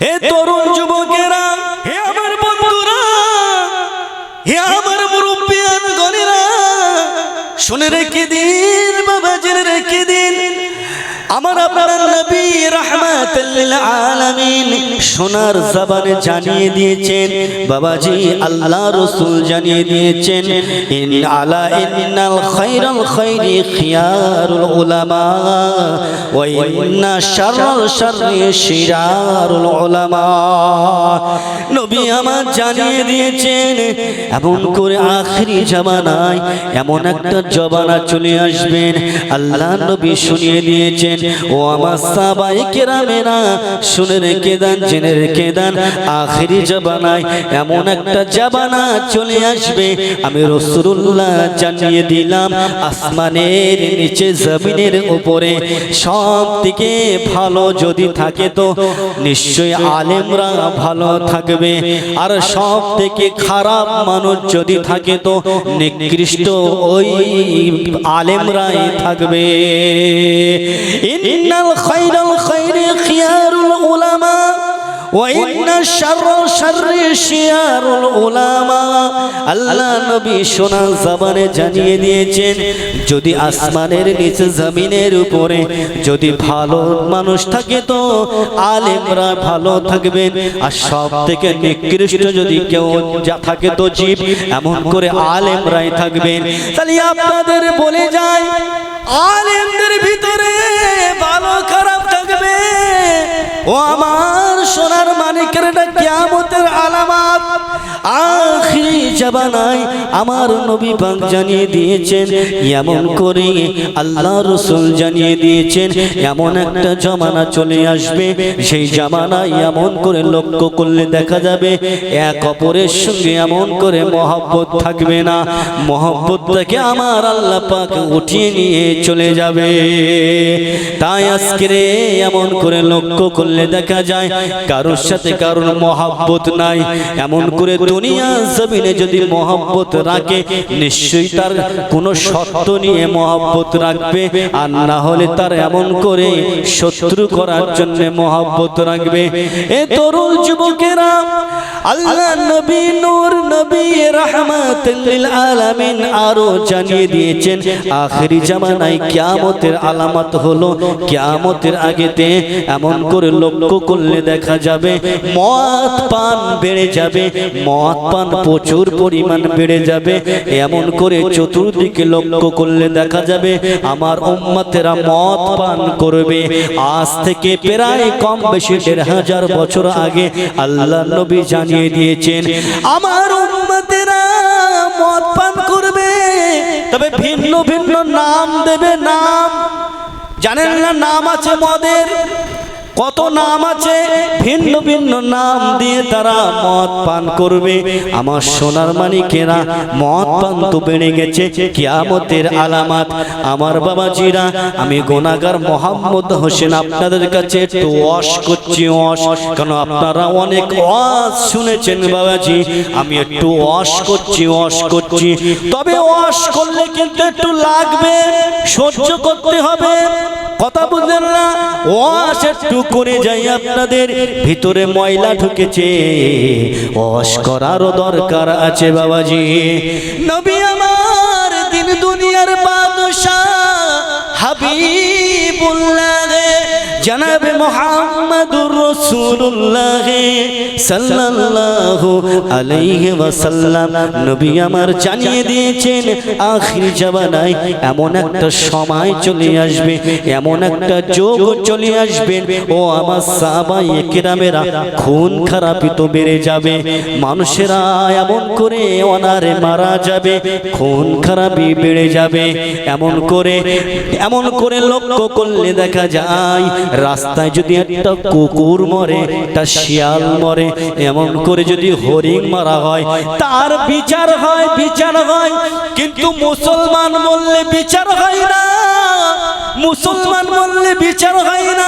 হে তরুণ যুবকেরা হে আমার বন্ধুরা হে আমার মুরব্বিয়ান গণেরা শুনে রেখে দিন বাবা জেনে রেখে দিন। আমার আপনার নবী রহমাতুল্লিল আলামিন সোনার জবানে জানিয়ে দিয়েছেন, বাবাজি আল্লাহ রসুল জানিয়ে দিয়েছেন, ইন আলা উলামা শাররাল শাররি শিরারুল উলামা। নবী আমার জানিয়ে দিয়েছেন, এমন করে এমন একটা জবানা চলে আসবেন আল্লাহ নবী শুনিয়ে দিয়েছেন ও আমার সাবাই কেরামেরা, শুনে রেখে দেন, জেনে রেখে দেন, আখরি জবানায় এমন একটা জাবানা চলে আসবে। আমি রসুল্লাহ জানিয়ে দিলাম, আসমানের নিচে, জমিনের উপরে সব থেকে ভালো যদি থাকে তো নিশ্চয়ই আলেমরা ভালো থাকবে। আর সব থেকে খারাপ মানুষ যদি থাকে তো নিকৃষ্ট ওই আলেমরাই থাকবে। ইন্নাল খাইরাল খাইরি খিয়ারুল উলামা আল্লাহ নবী সোনা জাবানে জানিয়ে দিয়েছেন যদি আসমানের নিচে জমিনের উপরে যদি ভালো মানুষ থাকে তো আলেমরা ভালো থাকবেন। আর সব থেকে নিকৃষ্ট যদি কেউ যা থাকে তো জীব এমন করে আলেমরাই থাকবেন। তাহলে আপনাদের বলে যায় আলেমদের ভিতরে ভালো খারাপ থাকবে। ও আমার সোনার মানিকের এটা কিয়ামতের আমার নবী পাক জানিয়ে দিয়েছেন, এমন করে আল্লাহ রসুল জানিয়ে দিয়েছেন, এমন একটা জমানা চলে আসবে, সেই এমন করে লক্ষ্য করলে দেখা যাবে, এক অপরের সঙ্গে এমন করে মহব্বত থাকবে না আমার আল্লাহ পাক উঠিয়ে নিয়ে চলে যাবে। তাই আজকে এমন করে লক্ষ্য করলে দেখা যায়, কারোর সাথে কারোর মহাব্বত নাই, এমন করে দুনিয়া জমিনে যদি মহাব্বত রাখে, নিশ্চয়ই তার কোনো সত্য নিয়ে মহাব্বত রাখবে। আর না হলে তার এমন করে শত্রু করার জন্য মহাব্বত রাখবে। এ তরুণ যুবকেরা, আল্লাহ নবী নূর নবী রাহমাতুল আলামিন আরও জানিয়ে দিয়েছেন, আখেরি জামানায় কিয়ামতের আলামত হলো কিয়ামতের আগেতে এমন করে লক্ষ্য করলে দেখা যাবে, মদ পান বেড়ে যাবে, মদ পান প্রচুর পরিমাণ বেড়ে যাবে। এমন করে চতুর্দিকে লক্ষ্য করলে দেখা যাবে আমার উম্মতেরা মদ পান করবে। আজ থেকে প্রায় কম বেশি দেড় হাজার বছর আগে আল্লাহ নবী জানিয়ে দিয়েছেন, আমার উম্মতেরা মদ পান করবে, তবে ভিন্ন ভিন্ন নাম দেবে নাম। জানেন না নাম আছে মদের? কত নাম আছে? ভিন্ন ভিন্ন নাম দিয়ে তারা মদ পান করবে। আমার সোনার মানিকেরা মদ পান তো বেড়ে গেছে। কিয়ামতের আলামাত। আমার বাবাজিরা, আমি গোনাগার মোহাম্মদ হোসেন আপনাদের কাছে একটু ওয়াশ করছি, ওয়াশ। কারণ আপনারা অনেক ওয়াজ শুনেছেন বাবাজি। আমি একটু ওয়াশ করছি ওয়াশ করছি। তবে ওয়াশ করলে কিন্তু একটু লাগবে, সহ্য করতে হবে। কথা বুঝলেন না? ও একটু করে যাই আপনাদের ভিতরে ময়লা ঢুকেছে। ওয়াশ করারও দরকার আছে বাবাজি। নবী আমার দিন দুনিয়ার বাদশাহ। জনাবে মোহাম্মদুর রাসূলুল্লাহ সাল্লাল্লাহু আলাইহি ওয়াসাল্লাম নবী আমার জানিয়ে দিয়েছেন, আখির জামানায় এমন একটা সময় চলে আসবে, এমন একটা যোগ চলে আসবে, ও আমার সাহাবায়ে কেরামেরা খুন খারাপি তো বেড়ে যাবে, মানুষেরা এমন করে অনারে মারা যাবে, খুন খারাপি বেড়ে যাবে, এমন করে এমন করে লক্ষ্য করলে দেখা যায় রাস্তায় যদি একটা কুকুর মরে, একটা শিয়াল মরে, এমন করে যদি হরিণ মারা হয়, তার বিচার হয় বিচার হয়। কিন্তু মুসলমান বললে বিচার হয় না। মুসলমান বললে বিচার হয় না।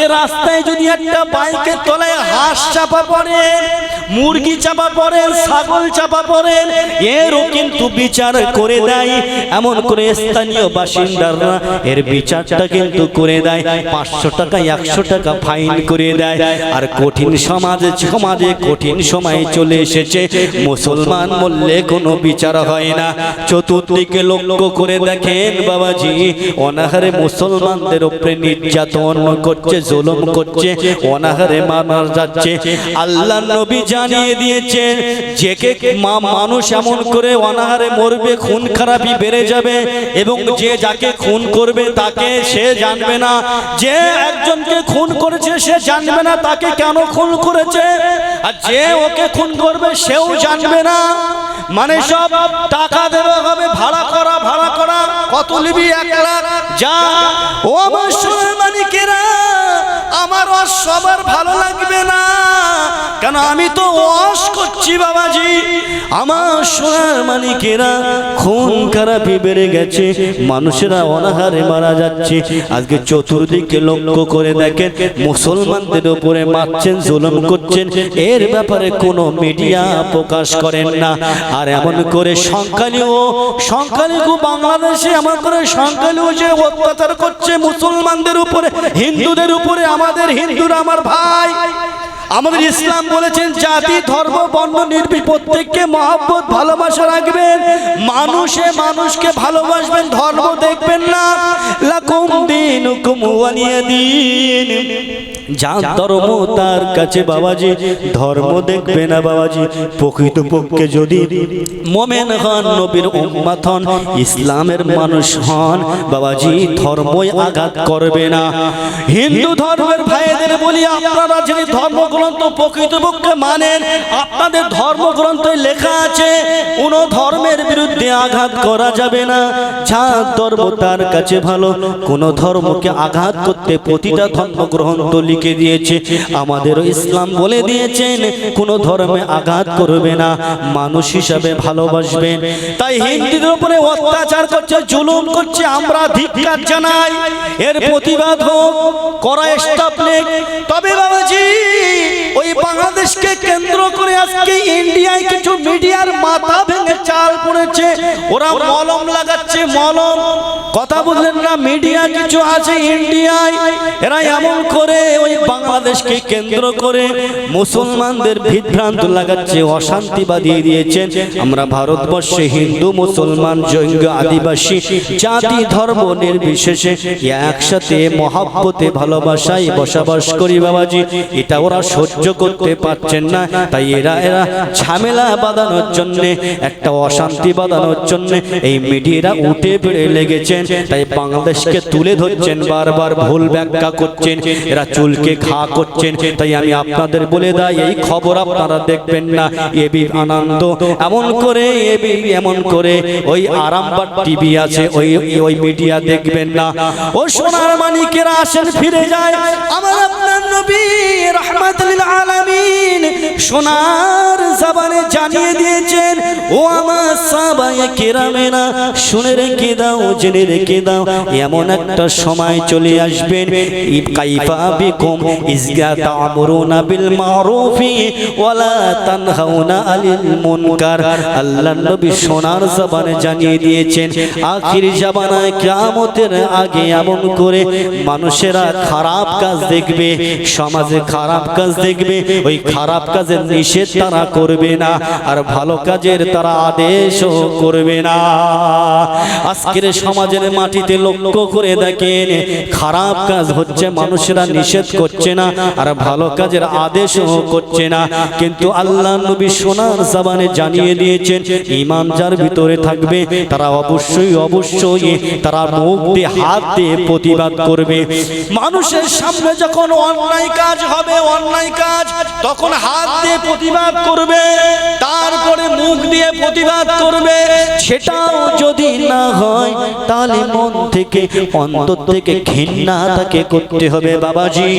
আজকে রাস্তায় যদি একটা বাইকের তলায় হাঁস চাপা পড়ে, মুরগি চাপা পড়েন ছাগল চাপা পড়েন এরও কিন্তু বিচার করে দেয়। এমন করে স্থানীয় বাসিন্দারা এর বিচারটা কিন্তু করে দেয়। পাঁচশো টাকা, একশো টাকা ফাইন করে দেয়। আর কঠিন সমাজে সমাজে কঠিন সময় চলে এসেছে। মুসলমান বললে কোনো বিচার হয় না। চতুর্দিকে লক্ষ্য করে দেখেন বাবাজি, অনাহারে মুসলমানদের উপরে নির্যাতন করছে জুলুম করছে অনাহারে মারা যাচ্ছে। আল্লাহ নবী জানিয়ে দিয়েছে যে কে মা মানুষ এমন করে অনাহারে মরবে খুন খারাপি বেড়ে যাবে এবং যে যাকে খুন করবে তাকে সে জানবে না। যে একজনকে খুন করেছে সে জানবে না তাকে কেন খুন করেছে। আর যে ওকে খুন করবে সেও জানবে না। মানে সব টাকা দেওয়া হবে ভাড়া করা ভাড়া করা। কত নিবি এক লাখ। যা। ও আমার সোনার মানিকেরা আমার ওয়াজ সবার ভালো লাগবে না। কেন, আমি তো ওয়াশ করছি বাবাজি। আমার সোনার মানিকেরা খুন খারাপি বেড়ে গেছে। মানুষেরা অনাহারে মারা যাচ্ছে। আজকে চতুর্দিকে লক্ষ্য করে দেখেন, মুসলমানদের উপরে মারছেন, জুলুম করছেন। এর ব্যাপারে কোনো মিডিয়া প্রকাশ করেন না। আর এমন করে সংখ্যালঘু সংখ্যালঘু বাংলাদেশে এমন করে সংখ্যালঘু যে অত্যাচার করছে মুসলমানদের উপরে, হিন্দুদের উপরে, আমাদের হিন্দুরা আমার ভাই। আমাদের ইসলাম বলেছেন, জাতি, ধর্ম, বর্ণ নির্বিশ প্রত্যেককে মহব্বত, ভালোবাসা রাখবেন। মানুষে মানুষকে ভালোবাসবেন, ধর্ম দেখবেন না। লাকুম ওয়ালিয়া দিন। যার ধর্ম তার কাছে বাবাজি, ধর্ম দেখবে না বাবাজি। প্রকৃত পক্ষে যদি মোমেন হন, নবীর উম্মাত হন, ইসলামের মানুষ হন, বাবাজি, ধর্মই আঘাত করবে না। হিন্দু ধর্মের ভাইদের বলি, আপনারা যদি ধর্মগ্রন্থ প্রকৃতপক্ষে মানেন। আপনাদের ধর্মগ্রন্থে লেখা আছে, কোন ধর্মের বিরুদ্ধে আঘাত করা যাবে না। যার ধর্ম তার কাছে ভালো, কোন ধর্মকে আঘাত করতে প্রতিটা ধর্মগ্রন্থ লিখে দিয়েছে। আমাদেরও ইসলাম বলে দিয়েছেন, কোন ধর্মে আঘাত করবে না, মানুষ হিসাবে ভালোবাসবেন তাই হিন্দুদের উপরে অত্যাচার করছে, জুলুম করছে, আমরা ধিক্কার জানাই। এর প্রতিবাদ হোক, করা নেক তবে বাবাজি ওই বাংলাদেশকে কেন্দ্র করে আজকে ইন্ডিয়ায় কিছু মিডিয়ার মাথা ভেঙে চাল পড়েছে। ওরা মলম লাগাচ্ছে, মলম। কথা বুঝলেন না, মিডিয়া কিছু আছে ইন্ডিয়ায়। এরা এমন করে বাংলাদেশকে কেন্দ্র করে মুসলমানদের বিভ্রান্ত লাগাচ্ছে, অশান্তি বাদিয়ে দিয়েছেন। আমরা ভারতবর্ষে হিন্দু, মুসলমান, জৈন, আদিবাসী, জাতি, ধর্ম নির্বিশেষে একসাথে মহাব্বতে, ভালোবাসায় বসবাস করি বাবাজি। এটা ওরা সহ্য করতে পারছেন না। তাই এরা এরা ঝামেলা বাঁধানোর জন্য, একটা অশান্তি বাঁধানোর জন্য এই মিডিয়ারা উঠে বেড়ে লেগেছেন। তাই বাংলাদেশকে তুলে ধরছেন, বারবার ভুল ব্যাখ্যা করছেন। এরা চুলকে খা করছেন, তাই আমি আপনাদের বলে দেয় এই খবর আপনারা দেখবেন না। এবি আনন্দ এমন করে এবি এমন করে। ওই আরামবাগ টিভি আছে, ওই ওই মিডিয়া দেখবেন না। ও সোনার মানিকেরা আসেন, ফিরে যায়। আমার আপনার নবী রহমাতুল আলামিন সোনার জবানে জানিয়ে দিয়েছেন, ও আমার সাবায়ে কেরামেনা শুনে রেখে দাও, জেনে রেখে দাও, এমন একটা সময় চলে আসবেন। কাইফা বিকুম মানুষেরা খারাপ কাজ দেখবে, সমাজে খারাপ কাজ দেখবে, ওই খারাপ কাজের নিষেধ তারা করবে না, আর ভালো কাজের তারা আদেশও করবে না। আজকের সমাজের মাটিতে লক্ষ্য করে দেখেন, খারাপ কাজ হচ্ছে, মানুষেরা নিষেধ করছে না আর ভালো কাজের আদেশও করছে না। কিন্তু আল্লাহ নবী সোনার জাবানে জানিয়ে দিয়েছেন ইমান যার ভিতরে থাকবে, তারা অবশ্যই অবশ্যই তারা মুখ দিয়ে হাত দিয়ে প্রতিবাদ করবে। মানুষের সামনে যখন অন্যায় কাজ হবে, অন্যায় কাজ, তখন হাত দিয়ে প্রতিবাদ করবে, তারপরে মুখ দিয়ে প্রতিবাদ করবে। সেটাও যদি না হয়, তাহলে মন থেকে, অন্তর থেকে ঘৃণা তাকে করতে হবে বাবাজি।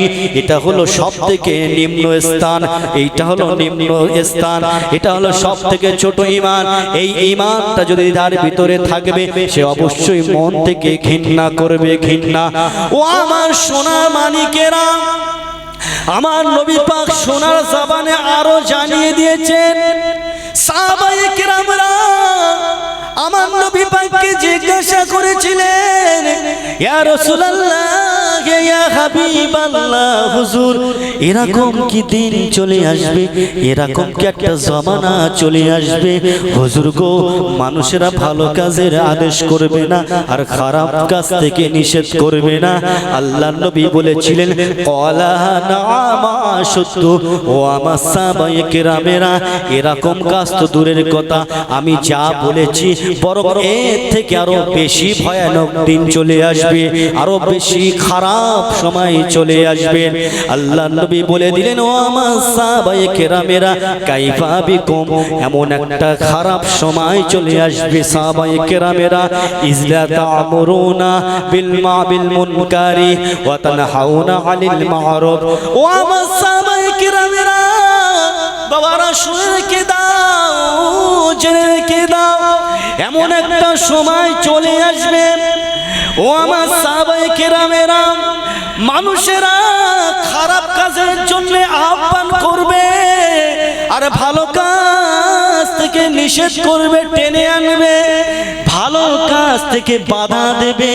এটা হলো সব থেকে নিম্ন স্থান। এইটা হলো নিম্ন স্থান। এটা হলো সব থেকে ছোট ইমান এই ইমানটা যদি তার ভিতরে থাকবে সে অবশ্যই মন থেকে ঘৃণা করবে ঘৃণা। ও আমার সোনা মানিকেরা আমার নবী পাক সোনার জাবানে আরও জানিয়ে দিয়েছেন সাহাবায়ে কেরামরা আমার নবী পাককে জিজ্ঞাসা করেছিলেন ইয়া রাসূলুল্লাহ এরকম কি দিন চলে আসবে? এরকম কি একটা জমানা চলে আসবে? হুজুর গো, মানুষেরা ভালো কাজের আদেশ করবে না, আর খারাপ কাজ থেকে নিষেধ করবে না। আল্লাহ নবী বলেছিলেন সত্য ও আমার কেরামেরা, এরকম কাজ তো দূরের কথা। আমি যা বলেছি, বরং এর থেকে আরও বেশি ভয়ানক দিন চলে আসবে, আরও বেশি খারাপ সময় চলে আসবে। আল্লাহ নবী বলে দিলেন ও আমার সাহাবায়ে কেরামেরা কাইফা বিকুম? এমন একটা খারাপ সময় চলে আসবে সাহাবায়ে কেরামেরা। ইজলা তা'মুরুনা বিল মা'বিল মুনকারি ওয়া তানহাউনা আনিল মা'রুফ? ও আমার সাহাবায়ে কেরামেরা বাবারা শুনে রেখে দাও জেনে রেখে দাও এমন একটা সময় চলে আসবে। ও আমার সাহাবায়ে কেরামেরা মানুষেরা খারাপ কাজের জন্য আহ্বান করবে। আর ভালো কাজ থেকে নিষেধ করবে, টেনে আনবে, ভালো কাজ থেকে বাধা দেবে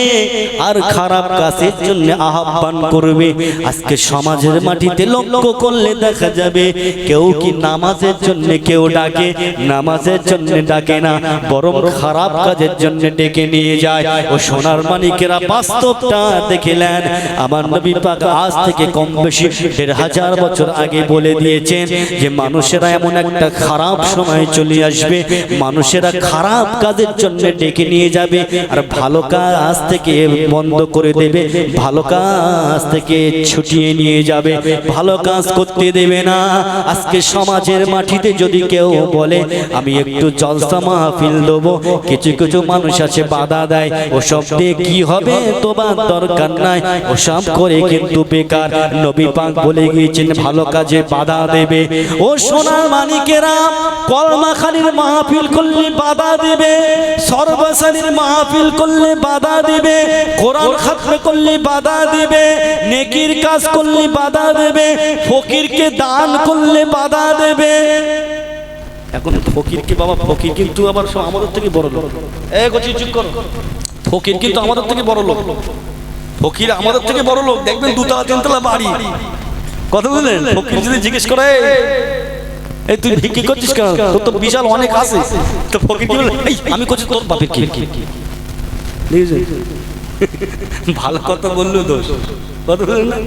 আর খারাপ কাজের জন্য আহ্বান করবে। আজকে সমাজের মাটিতে লক্ষ্য করলে দেখা যাবে, কেউ কি নামাজের জন্য কেউ ডাকে, নামাজের জন্য ডাকে না, বরং খারাপ কাজের জন্য ডেকে নিয়ে যায়। ও সোনার মানিকেরা বাস্তবটা দেখেলেন আমার নবী পাক আজ থেকে কম বেশি দেড় হাজার বছর আগে বলে দিয়েছেন যে, মানুষেরা এমন একটা খারাপ সময় চলে আসবে, মানুষেরা খারাপ কাজের জন্য ডেকে নিয়ে যাবে, আর ভালো কাজ থেকে বন্ধ করে দেবে, ভালো কাজ থেকে ছুটিয়ে নিয়ে যাবে, ভালো কাজ করতে দেবে না। আজকে সমাজের মাটিতে যদি কেউ বলে, আমি একটু জলসা মাহফিল দেবো কিছু কিছু মানুষ আছে বাধা দেয়, ওসব দিয়ে কি হবে? তোমার দরকার নাই। ওসব করে কিন্তু বেকার। নবী পাক বলে গিয়েছেন, ভালো কাজে বাধা দেবে। ও সোনার মানিকেরা কলমাখালির মাহফিল করলে বাধা দেবে। সর্বসারির মাহফিল করলে বাধা দেবে। কোরআন খাতমে করলে বাধা দেবে। নেকির কাজ করলে বাধা দেবে। ফকিরকে দান করলে বাধা দেবে। এখন ফকিরকে বাবা ফকির কিন্তু আবার সব আমাদের থেকে বড় লোক। এ গছি চুপ করো। ফকির কিন্তু আমাদের থেকে বড় লোক। ফকির আমাদের থেকে বড় লোক। দেখবেন দুতলা তিনতলা বাড়ি। কথা বুঝলেন? ফকির যদি জিজ্ঞেস করে এই তুই ভিক্ষি করছিস কেন? তোর তো বিশাল অনেক আছে। তো ফকির বলে আমি করছি তোর বাপের কি? ভালো কথা বলল দোষ। কথা বললেন না?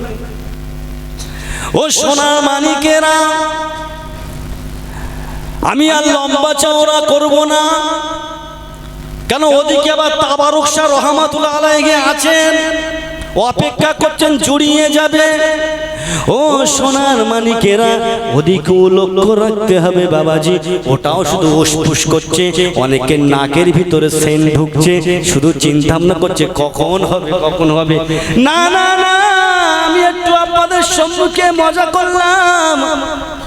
ও সোনা মানিকেরা আমি আর লম্বা চওড়া করব না। কেন ওদিকে আবার তাবারুক শাহ রহমাতুল্লাহ আলাইহি আছেন? অপেক্ষা করছেন, জুড়িয়ে যাবে। ও সোনার মানিকেরা ওদিকেও লক্ষ্য রাখতে হবে বাবাজি। ওটাও শুধু উসফুস করছে অনেকের নাকের ভিতরে সেন ঢুকছে, শুধু চিন্তা ভাবনা করছে, কখন হবে কখন হবে। না না না, আমি একটু আপনাদের সম্মুখে মজা করলাম।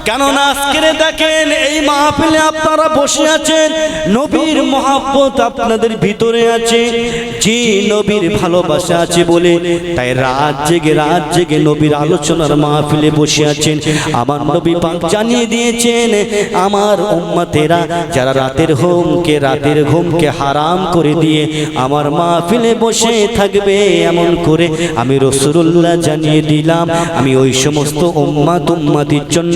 কেননা আজকের দেখেন এই মাহফিলে আপনারা বসে আছেন, নবীর মহাব্বত আপনাদের ভিতরে আছে। যে নবীর ভালোবাসা আছে বলে, তাই রাত জেগে রাত জেগে নবীর আলোচনার মাহফিলে বসে আছেন। আমার নবী পাক জানিয়ে দিয়েছেন, আমার উম্মতেরা যারা রাতের ঘুমকে রাতের ঘুমকে হারাম করে দিয়ে আমার মাহফিলে বসে থাকবে এমন করে আমি রসুল্লাহ জানিয়ে দিলাম। আমি ওই সমস্ত উম্মাত উম্মাতির জন্য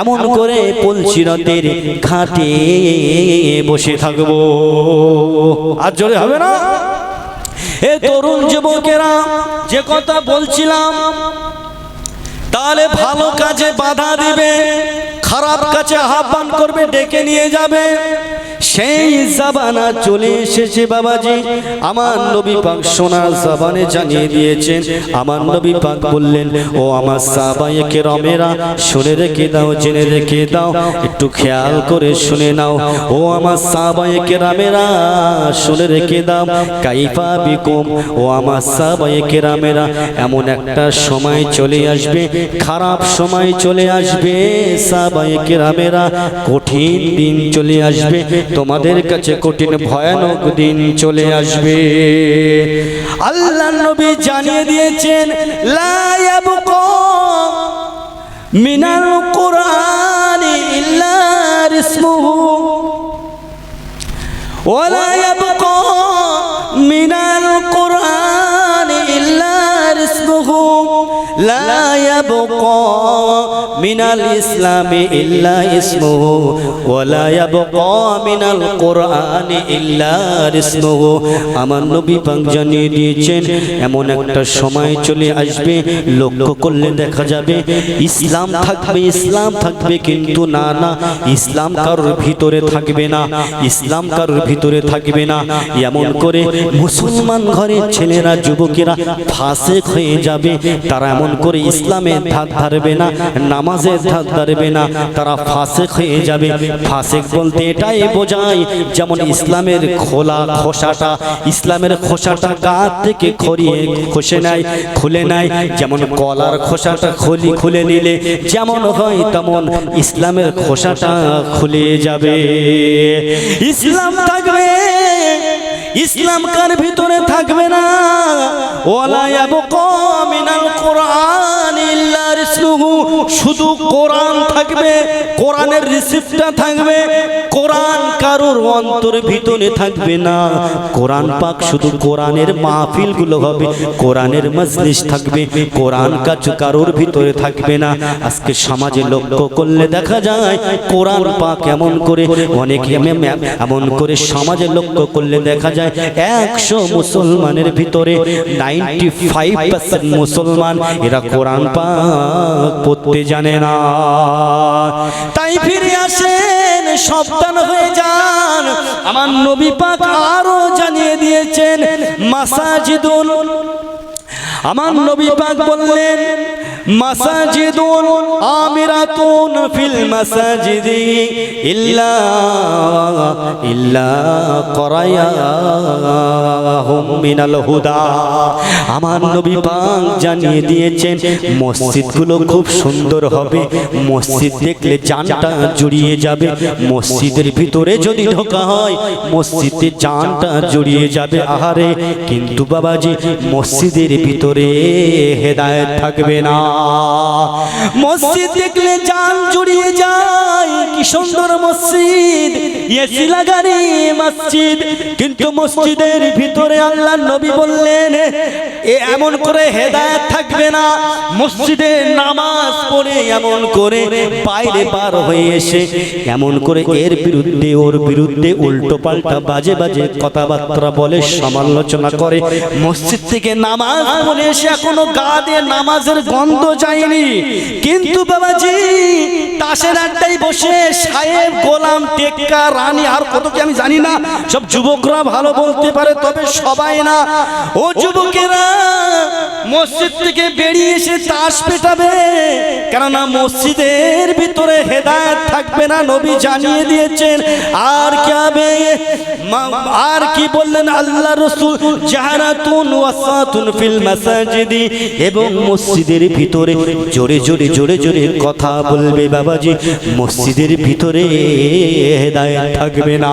এমন করে পলচিরতের ঘাটে বসে থাকব। আর জোরে হবে না? এ তরুণ যুবকেরা, যে কথা বলছিলাম, তাহলে ভালো কাজে বাধা দিবে, খারাপ কাজে আহ্বান করবে, ডেকে নিয়ে যাবে। সেই জাবানা চলে এসেছে বাবাজি। আমার নবী পাক সোনার জাবানে জানিয়ে দিয়েছেন। আমার নবী পাক বললেন ও আমার সাবায়ে কেরামেরা শুনে রেখে দাও জেনে রেখে দাও একটু খেয়াল করে শুনে নাও ও আমার সাবায়ে কেরামেরা শুনে রেখে দাও কাইফা বিকুম ও আমার সাবায়ে কেরামেরা এমন একটা সময় চলে আসবে খারাপ সময় চলে আসবে সাবায়ে কেরামেরা কঠিন দিন চলে আসবে তোমাদের কাছে কঠিন ভয়ানক দিন চলে আসবে। আল্লাহ নবী জানিয়ে দিয়েছেন লায়াবুক মিনাল কোরআন ইল্লা ওয়া লায়াবুক لا يبقى من الإسلام إلا اسمه ولا يبقى من القرآن إلا رسمه আমার নবী পাক জানিয়ে দিয়েছেন এমন একটা সময় চলে আসবে লক্ষ্য করলে দেখা যাবে ইসলাম থাকবে ইসলাম থাকবে কিন্তু না না ইসলাম কারোর ভিতরে থাকবে না ইসলাম কারোর ভিতরে থাকবে না এমন করে মুসলমান ঘরের ছেলেরা যুবকেরা ফাসেক হয়ে যাবে তারা এমন করে ইসলামের ধার ধারবে না নামাজের ধার ধারবে না, তারা ফাসেক হয়ে যাবে। ফাসেক বলতে এটাই বোঝায় যেমন ইসলামের খোলা খোসাটা, ইসলামের খোসাটা গা থেকে খরিয়ে খসে নেয়, খুলে নেয়, যেমন কলার খোসাটা খুলি খুলে নিলে যেমন হয় তেমন ইসলামের খোসাটা খুলে যাবে। ইসলাম থাকবে ইসলাম কার ভিতরে থাকবে না? শুধু কোরআন থাকবে কোরআনের রিসিপ্টটা থাকবে কোরআন কারোর অন্তর ভিতরে থাকবে না। কোরআন পাক শুধু কোরআনের মাহফিলগুলো হবে, কোরআনের মজলিস থাকবে, কোরআন কাজ কারোর ভিতরে থাকবে না। আজকে সমাজে লক্ষ্য করলে দেখা যায়, কোরআন পাক এমন করে, অনেক এমন করে সমাজে লক্ষ্য করলে দেখা যায়, একশো মুসলমানের ভিতরে নাইনটি ফাইভ পার্সেন্ট মুসলমান এরা কোরআন পাক পড়তে জানে না। তাই ফিরে আসেন সাবধান হয়ে যান। আমার নবী পাক আরও জানিয়ে দিয়েছেন মাসাজিদুল। আমার নবী পাক বললেন মাসাজিদুল আমিরাতুন ফিল মাসাজিদি ইল্লা ইল্লা করায়াহুম মিনাল হুদা। আমার নবী পাক জানিয়ে দিয়েছেন, মসজিদগুলো খুব সুন্দর হবে। মসজিদ দেখলে জানটা জড়িয়ে যাবে। মসজিদের ভিতরে যদি ঢোকা হয়, মসজিদে জানটা জড়িয়ে যাবে। আহারে, কিন্তু বাবাজি, মসজিদের ভিতরে হেদায়েত থাকবে না। মসজিদ দেখলে জান জড়িয়ে যায়। কি সুন্দর মসজিদ। এসি লাগানি মসজিদ। কিন্তু মসজিদের ভিতরে আল্লাহ নবী বললেন এ এমন করে হেদায়েত থাকবে না। মসজিদে নামাজ পড়ে এমন করে বাইরে পার হয়ে এসে এমন করে এর বিরুদ্ধে, ওর বিরুদ্ধে উল্টো পাল্টা বাজে বাজে কথাবার্তা বলে, সমালোচনা করে। মসজিদ থেকে নামাজ পড়ে এসে এখনও গা দিয়ে নামাজের গন্ধ যায়নি। কিন্তু বাবাজি, তাসের আড্ডায় বসে সাহেব, গোলাম, টেক্কা, রানী, আর কত কি আমি জানি না। সব যুবকরা ভালো বলতে পারে, তবে সবাই না। ও যুবকেরা মসজিদ থেকে বেরিয়ে এসে তাস পেটাবে। কেননা মসজিদের ভিতরে হেদায়েত থাকবে না, নবী জানিয়ে দিয়েছেন, আর কি আর কি বললেন আল্লাহ রসুল? জাহারাতুন ওয়াসাতুন ফিল মাসাজিদি। এবং মসজিদের ভিতরে জোরে জোরে জোরে জোরে কথা বলবে বাবাজি, মসজিদের ভিতরে হেদায়েত থাকবে না।